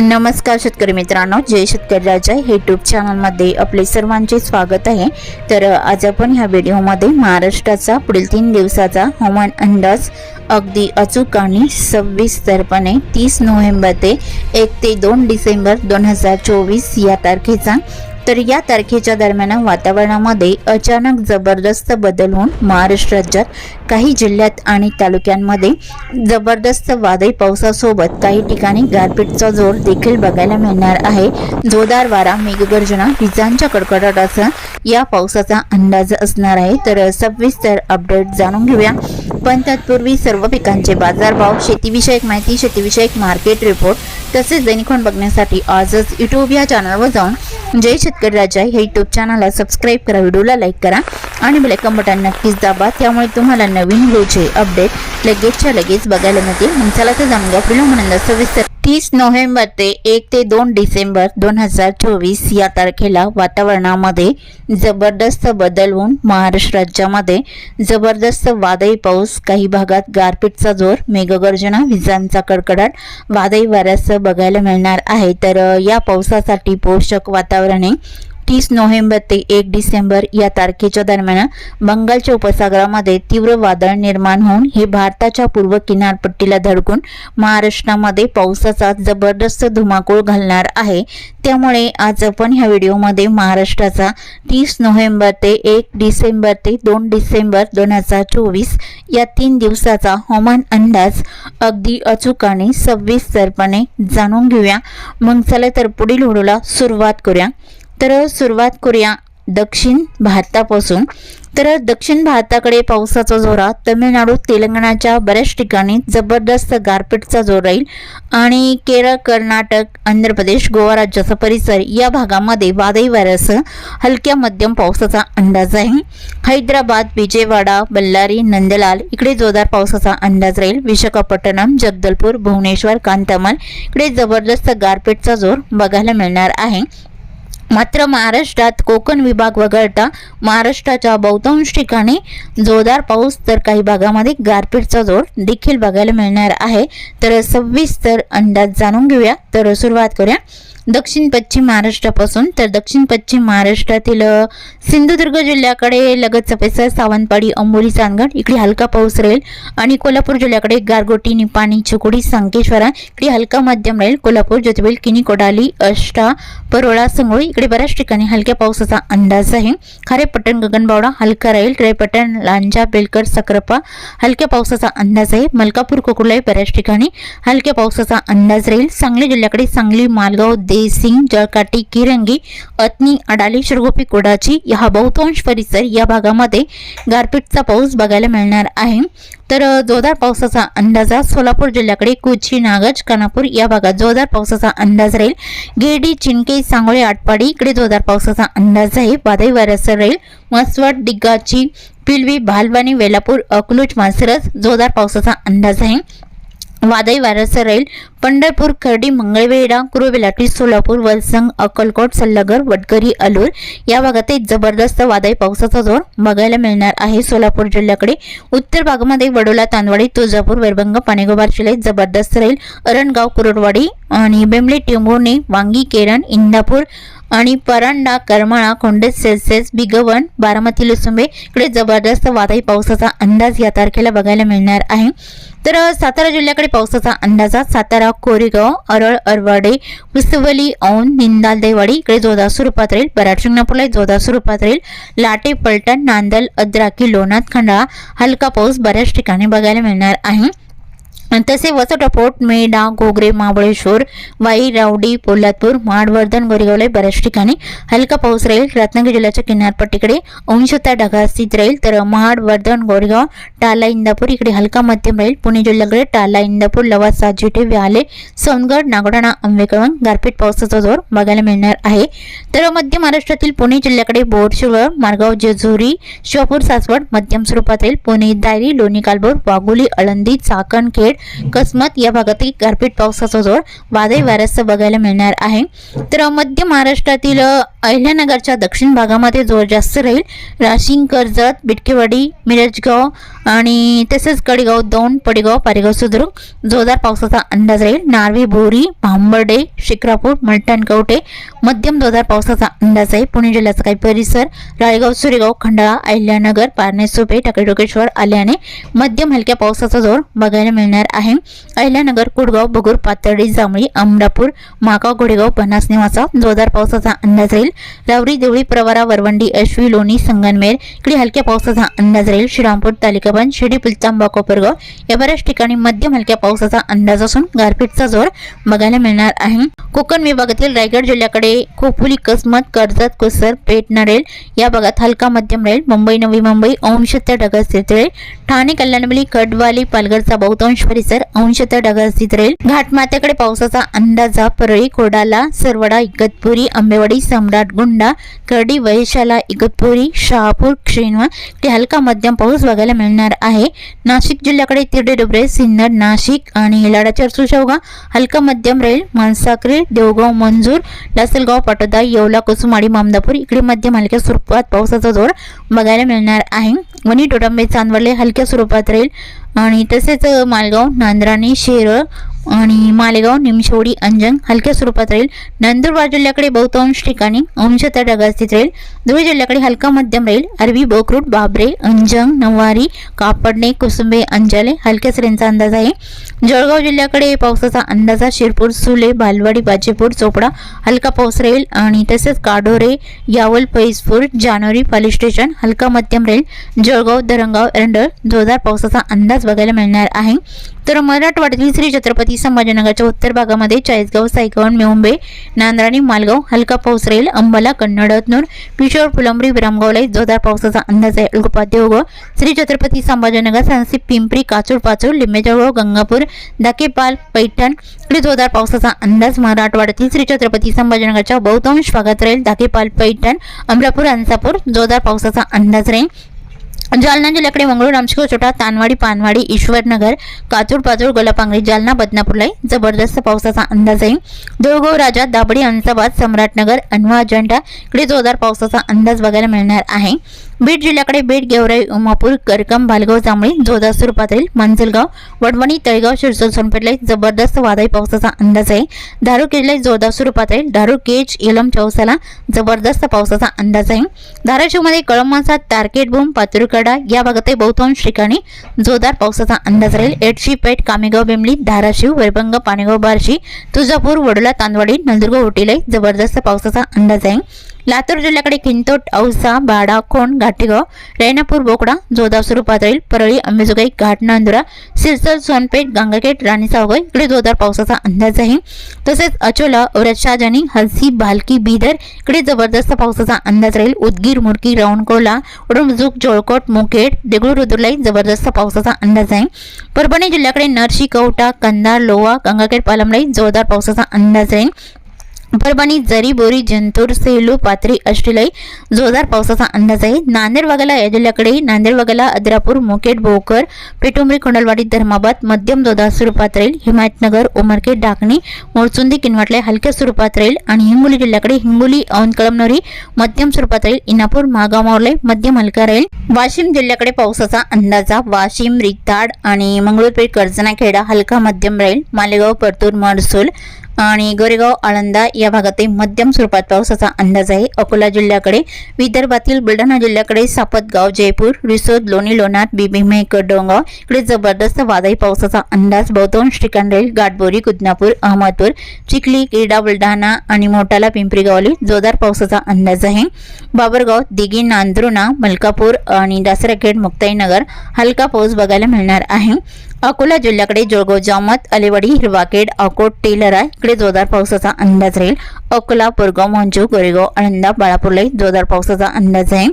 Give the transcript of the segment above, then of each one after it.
नमस्कार शेतकरी मित्रांनो जय शेतकरी राजा. हे यूट्यूब चॅनलमध्ये आपले सर्वांचे स्वागत आहे. तर आज आपण ह्या व्हिडिओमध्ये महाराष्ट्राचा पुढील तीन दिवसाचा हवामान अंदाज अगदी अचूक आणि सविस्तरपणे तीस नोव्हेंबर ते एक ते दोन डिसेंबर दोन हजार चोवीस या तारखेचा तर या तारखेच्या दरम्यान वातावरणामध्ये अचानक जबरदस्त बदल होऊन महाराष्ट्र राज्यात काही जिल्ह्यात आणि तालुक्यांमध्ये जबरदस्त वादळी पावसासोबत काही ठिकाणी गारपीटचा जोर देखील बघायला मिळणार आहे. जोरदार वारा मेघगर्जना विजांच्या कडकडाटाचा या पावसाचा अंदाज असणार आहे. तर सविस्तर अपडेट जाणून घेऊया. पण तत्पूर्वी सर्व पिकांचे बाजारभाव शेतीविषयक माहिती शेतीविषयक मार्केट रिपोर्ट तसेच दैनिकन बघण्यासाठी आजच युट्यूब या चॅनलवर जाऊन जय शेतकरी राजा हे युट्यूब चॅनलला सबस्क्राईब करा व्हिडिओला लाईक करा आणि बेलायकन बटन नक्कीच दाबा. त्यामुळे तुम्हाला नवीन व्हिडिओचे अपडेट लगेचच्या लगेच बघायला मिळतील. चला तर जाणून घ्या. पुढील म्हणून सविस्तर तीस नोव्हेंबर ते एक ते दोन डिसेंबर दोन हजार चोवीस या तारखेला वातावरणामध्ये जबरदस्त बदल होऊन महाराष्ट्र राज्यामध्ये जबरदस्त वादळी पाऊस काही भागात गारपीटचा जोर मेघगर्जना विजांचा कडकडाट वादळी वाऱ्यासह बघायला मिळणार आहे. तर या पावसासाठी पोषक वातावरणे तीस नोव्हेंबर ते एक डिसेंबर या तारखेच्या दरम्यान बंगालच्या उपसागरामध्ये तीव्र वादळ निर्माण होऊन हे भारताच्या पूर्व किनारपट्टीला धडकून महाराष्ट्रामध्ये पावसाचा जबरदस्त धुमाकूळ घालणार आहे. त्यामुळे आज आपण ह्या व्हिडिओमध्ये महाराष्ट्राचा तीस नोव्हेंबर ते एक डिसेंबर ते दोन डिसेंबर दोन हजार चोवीस या तीन दिवसाचा हवामान अंदाज अगदी अचूकाने सव्वीसरपणे जाणून घेऊया. मग चला तर पुढील व्हिडिओला सुरुवात करूया. तर सुरुवात करूया दक्षिण भारतापासून. तर दक्षिण भारताकडे पावसाचा जोरा तमिळनाडू तेलंगणाच्या बऱ्याच ठिकाणी जबरदस्त गारपीटचा जोर राहील आणि केरळ कर्नाटक आंध्र प्रदेश गोवा राज्याचा परिसर या भागामध्ये वादळी वाऱ्यासह हलक्या मध्यम पावसाचा अंदाज आहे. हैदराबाद विजयवाडा बल्लारी नंदलाल इकडे जोरदार पावसाचा अंदाज राहील. विशाखापट्टणम जगदलपूर भुवनेश्वर कांतामल इकडे जबरदस्त गारपीटचा जोर बघायला मिळणार आहे. मात्र महाराष्ट्रात कोकण विभाग वगळता महाराष्ट्राच्या बहुतांश ठिकाणी जोरदार पाऊस तर काही भागामध्ये गारपीटचा जोर देखील बघायला मिळणार आहे. तर सविस्तर अंदाज जाणून घेऊया. तर सुरुवात करूया. दक्षिण पश्चिम महाराष्ट्रापासून तर दक्षिण पश्चिम महाराष्ट्रातील सिंधुदुर्ग जिल्ह्याकडे लगतचा पैसा सावंतवाडी अंबोली चांदगड इकडे हलका पाऊस राहील आणि कोल्हापूर जिल्ह्याकडे गारगोटी निपाणी चिकोडी संकेश्वरा इकडे हलका मध्यम राहील. कोल्हापूर ज्योतिबेल किनी कोडाली अष्टा परोळा संगोळी इकडे बऱ्याच ठिकाणी हलक्या पावसाचा अंदाज आहे. खारेपट्टण गगनबावडा हलका राहील रेपट्टण लांजा बेलकर सक्रपा हलक्या पावसाचा अंदाज आहे. मलकापूर कोकुलाई बऱ्याच ठिकाणी हलक्या पावसाचा अंदाज राहील. सांगली जिल्ह्याकडे सांगली मालगाव देसिंग जळकाटी किरंगी अतनी अडाली शिरगोपी कोडाची हा बहुतांश परिसर या भागामध्ये गारपीटचा पाऊस बघायला मिळणार आहे. तर जोरदार पावसाचा अंदाजा सोलापूर जिल्ह्याकडे कुची नागज कानापूर या भागात जोरदार पावसाचा अंदाज राहील. गिरडी चिंके सांगोळे आटपाडी इकडे जोरदार पावसाचा अंदाज आहे. वादळी वाऱ्यासह राहील. मसवड दिग्गाची पिलवी भालवानी वेलापूर अकलूज मासरस जोरदार पावसाचा अंदाज आहे. वादळी वाऱ्यासह राहील. पंढरपूर खर्डी मंगळवेढा कुरुविलाटी सोलापूर वलसंग अक्कलकोट सल्लागर वडकरी अलूर या भागात एक जबरदस्त वादळी पावसाचा जोर बघायला मिळणार आहे. सोलापूर जिल्ह्याकडे उत्तर भागामध्ये वडोला तांदवाडी तुळजापूर वैरभंग पाणेगोबार जिल्ह्यात जबरदस्त राहील. अरणगाव कुरडवाडी आणि बेंबली टेंभुर्णी वांगी केरण इंदापूर आणि परांडा करमाळा खोंडेस सेल्सेस बिगवन बारामती लुसुंबे इकडे जबरदस्त वादळी पावसाचा अंदाज या तारखेला बघायला मिळणार आहे. तर सातारा जिल्ह्याकडे पावसाचा अंदाजा सातारा कोरेगाव अरळ अरवाडे पुसवली औन निंदाल देवाडी इकडे जोरदार स्वरूपात राहील बराड शिंगणापूरला जोरदार स्वरूपात राहील लाटे पलटण नांदल अद्राकी लोणात खंडाळा हलका पाऊस बऱ्याच ठिकाणी बघायला मिळणार आहे तसे वसटपोट मेढा घोगरे महाबळेश्वर वाई रावडी पोलादपूर माडवर्धन गोरेगावला बऱ्याच ठिकाणी हलका पाऊस राहील रत्नागिरी जिल्ह्याच्या किनारपट्टीकडे अंशतः ढगा स्थित राहील तर महाड वर्धन गोरेगाव टाला इंदापूर इकडे हलका मध्यम राहील पुणे जिल्ह्याकडे टाला इंदापूर लवासा जिटे व्याले सोनगड नागडाणा आंबेकळवण गारपीट पावसाचा जोर बघायला मिळणार आहे तर मध्य महाराष्ट्रातील पुणे जिल्ह्याकडे बोरशिवळ मारगाव जेजुरी शिवापूर सासवड मध्यम स्वरूपात राहील पुणे दायरी लोणी कालबोर वाघोली आळंदी चाकणखेड कसमत या भागातील गारपीट पावसाचा जोर वादळी वाऱ्यासह बघायला मिळणार आहे. तर मध्य महाराष्ट्रातील अहिल्यानगरच्या दक्षिण भागामध्ये जोर जास्त राहील. राशिंग कर्जत बिटकेवाडी मिरजगाव आणि तसेच कडेगाव दौंड पडेगाव पारेगाव सुद्रुक जोरदार पावसाचा अंदाज राहील. नार्वी बोरी भांबर्डे शिक्रापूर मलटण कवटे मध्यम जोरदार पावसाचा अंदाज आहे. पुणे जिल्ह्याचा काही परिसर राळेगाव सुरेगाव खंडाळा अहिल्यानगर पारणे सुपे टाकेडोकेश्वर आल्याने मध्यम हलक्या पावसाचा जोर बघायला मिळणार आहे. अहिल्यानगर कुडगाव बगूर पातळी जांभळी अमरापूर माकाव घोडेगाव बनास निवासा. जोरदार पावसाचा अंदाज राहील. रावरी देवळी प्रवारा वरवंडी अश्वी लोणी संगनमेर. इकडे हलक्या पावसाचा अंदाज राहील. श्रीरामपूर तालिकाबंद शिडी पिलतांबा कोपरगाव या बऱ्याच ठिकाणी मध्यम हलक्या पावसाचा अंदाज असून गारपीटचा जोर बघायला मिळणार आहे. कोकण विभागातील रायगड जिल्ह्याकडे खोपोली कसमत कर्जत कुसर पेठ नरेल या भागात हलका मध्यम राहील मुंबई नवी मुंबई अंशतः ढगाळ स्थित राहील ठाणे कल्याणबली कडवाली पालघरचा बहुतांश परिसर अंशतः ढगाळ स्थित राहील घाटमाथ्याकडे पावसाचा अंदाजा परळी कोडाला सरवडा इगतपुरी आंबेवाडी सम्राट गुंडा करडी वैशाला इगतपुरी शहापूर श्रीनवा ते हलका मध्यम पाऊस बघायला मिळणार आहे. नाशिक जिल्ह्याकडे तिरडे डुबरे सिन्नर नाशिक आणि लाडाच्या सुशवगा हलका मध्यम राहील मानसाक्री देवगाव मंजूर लासलगाव पाटोदा येवला कुसुमाडी मामदापूर इकडे मध्यम हलक्या स्वरूपात पावसाचा जोर बघायला मिळणार आहे. वणी टोटंबे चांदवडले हलक्या स्वरूपात राहील आणि तसेच मालगाव नांद्राणी शेरळ आणि मालेगाव निमशेवडी अंजन हलक्या स्वरूपात राहील. नंदुरबार जिल्ह्याकडे बहुतांश ठिकाणी अंशतः ढगास्थित राहील. धुळे जिल्ह्याकडे हलका मध्यम राहील. अरबी बोकरूट बाबरे अंजंग नवारी कापडणे कुसुंबे अंजाले हलक्या सरींचा अंदाज आहे. जळगाव जिल्ह्याकडे पावसाचा अंदाजा शिरपूर सुले बालवाडी बाजीपूर चोपडा हलका पाऊस राहील. आणि तसेच काडोरे यावल पैसपूर जानेवारी पाली स्टेशन हलका मध्यम राहील. जळगाव दरंगाव एरंडळ जोरदार पावसाचा अंदाज बघायला मिळणार आहे. तर मराठवाड्यातील श्री छत्रपती संभाजीनगरच्या उत्तर भागामध्ये चाळीसगाव सायगाव मेहुंबे नांद्राणी मालगाव हलका पाऊस राहील अंबाला कन्नड हतनूर पिशोर फुलंबरी विरामगावला जोरदार पावसाचा अंदाज आहे. अलगोपा श्री छत्रपती संभाजीनगर सांसी पिंपरी काचूर पाचूर लिंबेजळगाव गंगापूर दाकेपाल पैठण इकडे जोरदार पावसाचा अंदाज मराठवाड्यातील श्री छत्रपती संभाजीनगरच्या बहुतांश भागात राहील. दाकेपाल पैठण अमरापूर अंसापूर जोरदार पावसाचा अंदाज राहील. जालना जिल्ह्याकडे मंगळूर रामशिको छोटा तानवाडी पानवाडी ईश्वरनगर काचूर पाचूर गोलापांगरी जालना बदनापूरलाही जबरदस्त पावसाचा अंदाज आहे. देऊळगाव राजा दाबडी अंसाबाद सम्राटनगर अनवा अजंठा इकडे जोरदार पावसाचा अंदाज बघायला मिळणार आहे. बीड जिल्ह्याकडे बीड गेवराई उमापूर करकम भालगाव जांभळी जोरदार स्वरूपात राहील मंजलगाव वडवणी तळेगाव शिरसोल सोनपेठला जबरदस्त वादळी पावसाचा अंदाज आहे. धारू केजला जोधासूर स्वरूपात राहील धारू केज इलम चौसाला जबरदस्त पावसाचा अंदाज आहे. धाराशिवमध्ये कळमासा तारकेट भूम पातुरकडा या भागातही बहुतांश ठिकाणी जोरदार पावसाचा अंदाज राहील. एडशी पेठ कामेगाव बेंबली धाराशिव वैरभंग पाणेगाव बार्शी तुळजापूर वडोला तांदवाडी नंदुरगाव उटीलाही जबरदस्त पावसाचा अंदाज आहे. लातूर जिल्ह्याकडे खिंतोट औसा बाडा खोण घाटेगाव रेणापूर बोकडा जोरदार स्वरूपात राहील परळी अंबेजोगाई घाट नांदुरा सिरसर सोनपेठ गंगाखेट राणी सावगाई इकडे जोरदार पावसाचा अंदाज आहे. तसेच अचोला औरत शाहजानी हलसी भालकी बिदर इकडे जबरदस्त पावसाचा अंदाज राहील. उदगीर मुरकी राऊंडकोला उडमजूक जोळकोट मुखेड देगलूर रुद्रलाई जबरदस्त पावसाचा अंदाज आहे. परभणी जिल्ह्याकडे नरशी कवटा कंधार लोवा गंगाखेड पालमलाई जोरदार पावसाचा अंदाज राहील परभणी जरी बोरी जंतूर सेलू पात्री अष्टिलाई जोरदार पावसाचा अंदाज आहे. नांदेड वगळा या जिल्ह्याकडे नांदेड वगळा अद्रापूर मुकेट भोकर पेटुंबरी कोंडलवाडी धर्माबाद मध्यम जोरदार स्वरूपात राहील हिमायतनगर उमरखेड डाकणी मोळचुंदी किनवाटले हलक्या स्वरूपात राहील आणि हिंगोली जिल्ह्याकडे हिंगोली औनकळमनोरी कळमनोरी मध्यम स्वरूपात राहील इनापूर मागाव मावले मध्यम हलका राहील वाशिम जिल्ह्याकडे पावसाचा अंदाजा वाशिम रिताड आणि मंगळूरपेठ कर्जनाखेडा हलका मध्यम राहील मालेगाव परतूर मडसूल आणि गोरेगाव आळंदा या भागातही मध्यम स्वरूपात पावसाचा अंदाज आहे. अकोला जिल्ह्याकडे विदर्भातील बुलढाणा जिल्ह्याकडे सापतगाव जयपूर रिसोद लोणी लोणार बिबिमे कडोंगाव इकडे जबरदस्त वादळी पावसाचा अंदाज बहुतांश ठिकाणी गाठबोरी कुदनापूर अहमदपूर चिखली क्रीडा बुलढाणा आणि मोटाला पिंपरीगावली जोरदार पावसाचा अंदाज आहे. बाबरगाव दिघी नांद्रुणा मलकापूर आणि दासराखेड मुक्ताईनगर हलका पाऊस बघायला मिळणार आहे. अकोला जिल्ह्याकडे जळगाव जामत अलेवाडी हिरवाखेड अकोट टेलरा इकडे जोरदार पावसाचा अंदाज राहील. अकोला बोरगाव मंजू गोरेगाव आनंदा बाळापूरलाही जोरदार पावसाचा अंदाज आहे.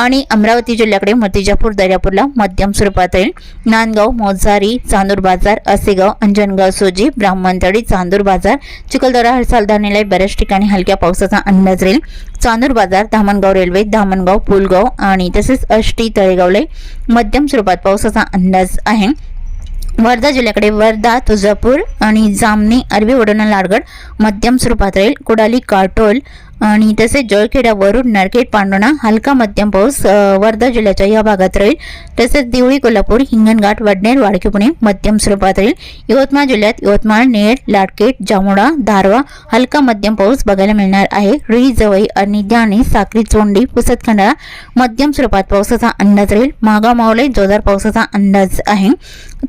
आणि अमरावती जिल्ह्याकडे मूर्तिजापूर दर्यापूरला मध्यम स्वरूपात राहील. नांदगाव मोजारी चांदूर बाजार असेगाव अंजनगाव सोजी ब्राह्मणतळी चांदूर बाजार चिखलदरा हरसालदानीला बऱ्याच ठिकाणी हलक्या पावसाचा अंदाज राहील. चांदूर बाजार धामणगाव रेल्वे धामणगाव पुलगाव आणि तसेच अष्टी तळेगावला मध्यम स्वरूपात पावसाचा अंदाज आहे. वर्धा जिल्ह्याकडे वर्धा तुळजापूर आणि जामणी अरबी वडोणा लाडगड मध्यम स्वरूपात राहील. कुडाली काटोल आणि तसेच जळखेडा नरखेड पांडोणा हलका मध्यम पाऊस वर्धा जिल्ह्याच्या या भागात राहील. तसेच दिवळी कोल्हापूर हिंगणघाट वडनेर वाडकी पुणे मध्यम स्वरूपात राहील. यवतमाळ जिल्ह्यात यवतमाळ नेर लाडकेट जामोडा धारवा हलका मध्यम पाऊस बघायला मिळणार आहे. रुई जवई आणि ध्याने साखरी चोंडी पुसतखंडाळा मध्यम स्वरूपात पावसाचा अंदाज राहील. मागाव मावळे जोरदार पावसाचा अंदाज आहे.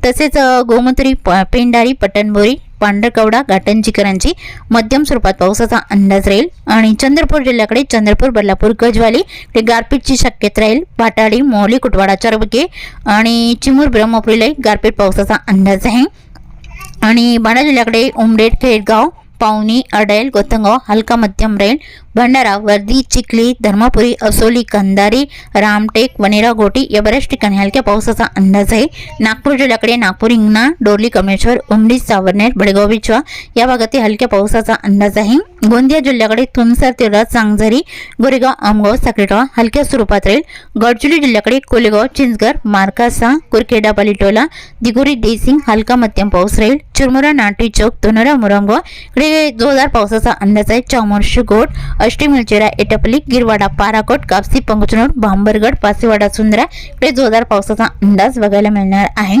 तसेच गोमत्री गोमूत्री प- पेंडारी पटणबोरी पांढरकवडा घाटंजीकरांची मध्यम स्वरूपात पावसाचा अंदाज राहील. आणि चंद्रपूर जिल्ह्याकडे चंद्रपूर बदलापूर गजवाली ते गारपीटची शक्यता राहील. पाटाडी मोहली कुटवाडा चरबके आणि चिमूर ब्रह्मपुरीलाही गारपीट पावसाचा अंदाज आहे. आणि बाणा जिल्ह्याकडे उमरेड खेडगाव पावनी अडेल गोतंगाव हलका मध्यम रेल भंडारा वर्दी चिखली धर्मापुरी असोली कंधारी रामटेक वनेरा गोटी या बऱ्याच ठिकाणी हलक्या पावसाचा अंदाज आहे नागपूर जिल्ह्याकडे नागपूर इंगणा डोरली कमेश्वर उमरी सावरनेर बडगाव बिचवा या भागातील हलक्या पावसाचा अंदाज आहे गोंदिया जिल्ह्याकडे तुमसर तिरडा चांगझरी गोरेगाव आमगाव साखरेगाव हलक्या स्वरूपात राहील. गडचिरोली जिल्ह्याकडे कोलेगाव चिंचगर मार्कासा कुरखेडा पालिटोला दिगोरी देसिंग हलका मध्यम पाऊस राहील. चिरमुरा नाटी चौक धोनरा मुरंगवा इकडे जोरदार पावसाचा अंदाज आहे. चौमोर्शी गोट अष्टीमलचेरा एटपली गिरवाडा पाराकोट कापसी पंगचनूर भांबरगड पासेवाडा सुंदरा इकडे जोरदार पावसाचा अंदाज बघायला मिळणार आहे.